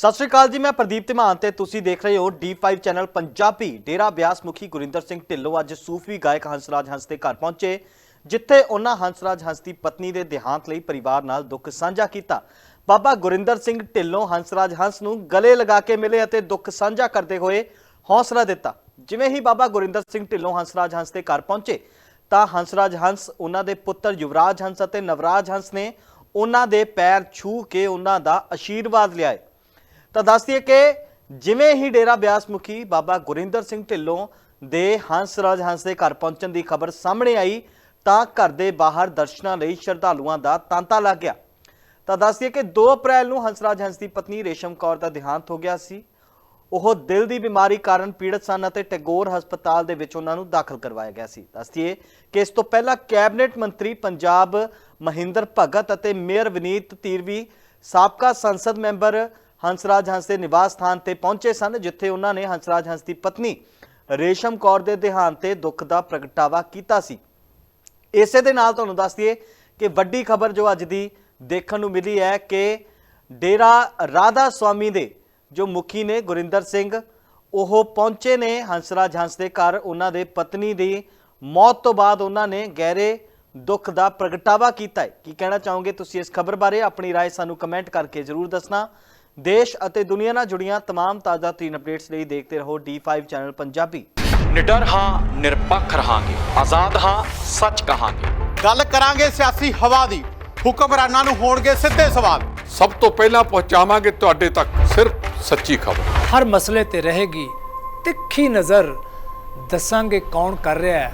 ਸਤਿ ਸ਼੍ਰੀ ਅਕਾਲ ਜੀ, ਮੈਂ ਪ੍ਰਦੀਪ ਧਮਾਨ ਤੇ ਤੁਸੀਂ ਦੇਖ ਰਹੇ ਹੋ D5 ਚੈਨਲ ਪੰਜਾਬੀ। ਡੇਰਾ ਬਿਆਸ ਮੁਖੀ ਗੁਰਿੰਦਰ ਸਿੰਘ ਢਿੱਲੋਂ ਅੱਜ ਸੂਫੀ ਗਾਇਕ ਹੰਸਰਾਜ ਹੰਸ ਦੇ ਘਰ ਪਹੁੰਚੇ, ਜਿੱਥੇ ਉਹਨਾਂ ਹੰਸਰਾਜ ਹੰਸ ਦੀ ਪਤਨੀ ਦੇ ਦੇਹਾਂਤ ਲਈ ਪਰਿਵਾਰ ਨਾਲ ਦੁੱਖ ਸਾਂਝਾ ਕੀਤਾ। ਬਾਬਾ ਗੁਰਿੰਦਰ ਸਿੰਘ ਢਿੱਲੋਂ ਹੰਸਰਾਜ ਹੰਸ ਨੂੰ ਗਲੇ ਲਗਾ ਕੇ ਮਿਲੇ ਅਤੇ ਦੁੱਖ ਸਾਂਝਾ ਕਰਦੇ ਹੋਏ ਹੌਸਲਾ ਦਿੱਤਾ। ਜਿਵੇਂ ਹੀ ਬਾਬਾ ਗੁਰਿੰਦਰ ਸਿੰਘ ਢਿੱਲੋਂ ਹੰਸਰਾਜ ਹੰਸ ਦੇ ਘਰ ਪਹੁੰਚੇ, ਤਾਂ ਹੰਸਰਾਜ ਹੰਸ ਉਹਨਾਂ ਦੇ ਪੁੱਤਰ ਯੁਵਰਾਜ ਹੰਸ ਅਤੇ ਨਵਰਾਜ ਹੰਸ ਨੇ ਉਹਨਾਂ ਦੇ ਪੈਰ ਛੂਹ ਕੇ ਉਹਨਾਂ ਦਾ ਆਸ਼ੀਰਵਾਦ ਲਿਆਏ। ਤਾਂ ਦੱਸ ਦਈਏ ਕਿ ਜਿਵੇਂ ਹੀ ਡੇਰਾ ਬਿਆਸ ਮੁਖੀ ਬਾਬਾ ਗੁਰਿੰਦਰ ਸਿੰਘ ਢਿੱਲੋਂ ਦੇ ਹੰਸਰਾਜ ਹੰਸ ਦੇ ਘਰ ਪਹੁੰਚਣ ਦੀ ਖਬਰ ਸਾਹਮਣੇ ਆਈ, ਤਾਂ ਘਰ ਦੇ ਬਾਹਰ ਦਰਸ਼ਨਾਂ ਲਈ ਸ਼ਰਧਾਲੂਆਂ ਦਾ ਤਾਂਤਾ ਲੱਗ ਗਿਆ। ਤਾਂ ਦੱਸ ਦਈਏ ਕਿ 2 ਅਪ੍ਰੈਲ ਨੂੰ ਹੰਸਰਾਜ ਹੰਸ ਦੀ ਪਤਨੀ ਰੇਸ਼ਮ ਕੌਰ ਦਾ ਦੇਹਾਂਤ ਹੋ ਗਿਆ ਸੀ। ਉਹ ਦਿਲ ਦੀ ਬਿਮਾਰੀ ਕਾਰਨ ਪੀੜਤ ਸਨ ਅਤੇ ਟੈਗੋਰ ਹਸਪਤਾਲ ਦੇ ਵਿੱਚ ਉਹਨਾਂ ਨੂੰ ਦਾਖਲ ਕਰਵਾਇਆ ਗਿਆ ਸੀ। ਦੱਸਦੀਏ ਕਿ ਇਸ ਤੋਂ ਪਹਿਲਾਂ ਕੈਬਨਿਟ ਮੰਤਰੀ ਪੰਜਾਬ ਮਹਿੰਦਰ ਭਗਤ ਅਤੇ ਮੇਅਰ ਵਿਨੀਤ ਤੀਰਵੀ, ਸਾਬਕਾ ਸੰਸਦ ਮੈਂਬਰ ਹੰਸਰਾਜ ਹੰਸ ਦੇ ਨਿਵਾਸ ਸਥਾਨ ਤੇ ਪਹੁੰਚੇ ਸਨ ਜਿੱਥੇ ਉਹਨਾਂ ਨੇ ਹੰਸਰਾਜ ਹੰਸ ਦੀ ਪਤਨੀ ਰੇਸ਼ਮ ਕੌਰ ਦੇ ਦੇਹਾਂਤ ਤੇ ਦੁੱਖ ਦਾ ਪ੍ਰਗਟਾਵਾ ਕੀਤਾ ਸੀ ਇਸੇ ਦੇ ਨਾਲ ਤੁਹਾਨੂੰ ਦੱਸ ਦਈਏ ਕਿ ਵੱਡੀ ਖਬਰ ਜੋ ਅੱਜ ਦੀ ਦੇਖਣ ਨੂੰ ਮਿਲੀ ਹੈ ਕਿ ਡੇਰਾ ਰਾਧਾ ਸਵਾਮੀ ਦੇ ਜੋ ਮੁਖੀ ਨੇ ਗੁਰਿੰਦਰ ਸਿੰਘ ਉਹ ਪਹੁੰਚੇ ਨੇ ਹੰਸਰਾਜ ਹੰਸ ਦੇ ਘਰ ਉਹਨਾਂ ਦੇ ਪਤਨੀ ਦੀ ਮੌਤ ਤੋਂ ਬਾਅਦ ਉਹਨਾਂ ਨੇ ਗਹਿਰੇ ਦੁੱਖ ਦਾ ਪ੍ਰਗਟਾਵਾ ਕੀਤਾ ਹੈ ਕੀ ਕਹਿਣਾ ਚਾਹੋਗੇ ਤੁਸੀਂ ਇਸ ਖਬਰ ਬਾਰੇ ਆਪਣੀ رائے ਸਾਨੂੰ ਕਮੈਂਟ ਕਰਕੇ ਜ਼ਰੂਰ ਦੱਸਣਾ ਦੇਸ਼ ਅਤੇ ਦੁਨੀਆ ਨਾਲ ਜੁੜੀਆਂ तमाम ਤਾਜ਼ਾ ਤਰੀਨ ਅਪਡੇਟਸ ਲਈ ਦੇਖਦੇ ਰਹੋ D5 ਚੈਨਲ ਪੰਜਾਬੀ ਨਿਡਰ ਹਾਂ ਨਿਰਪੱਖ ਰਹਾਂਗੇ ਆਜ਼ਾਦ ਹਾਂ ਸੱਚ ਕਹਾਂਗੇ ਗੱਲ ਕਰਾਂਗੇ ਸਿਆਸੀ ਹਵਾ ਦੀ ਹੁਕਮਰਾਨਾਂ ਨੂੰ ਹੋਣਗੇ ਸਿੱਧੇ ਸਵਾਲ ਸਭ ਤੋਂ ਪਹਿਲਾਂ ਪਹੁੰਚਾਵਾਂਗੇ ਤੁਹਾਡੇ ਤੱਕ ਸਿਰਫ ਸੱਚੀ ਖਬਰ ਹਰ ਮਸਲੇ ਤੇ ਰਹੇਗੀ ਤਿੱਖੀ ਨਜ਼ਰ ਦੱਸਾਂਗੇ ਕੌਣ ਕਰ ਰਿਹਾ ਹੈ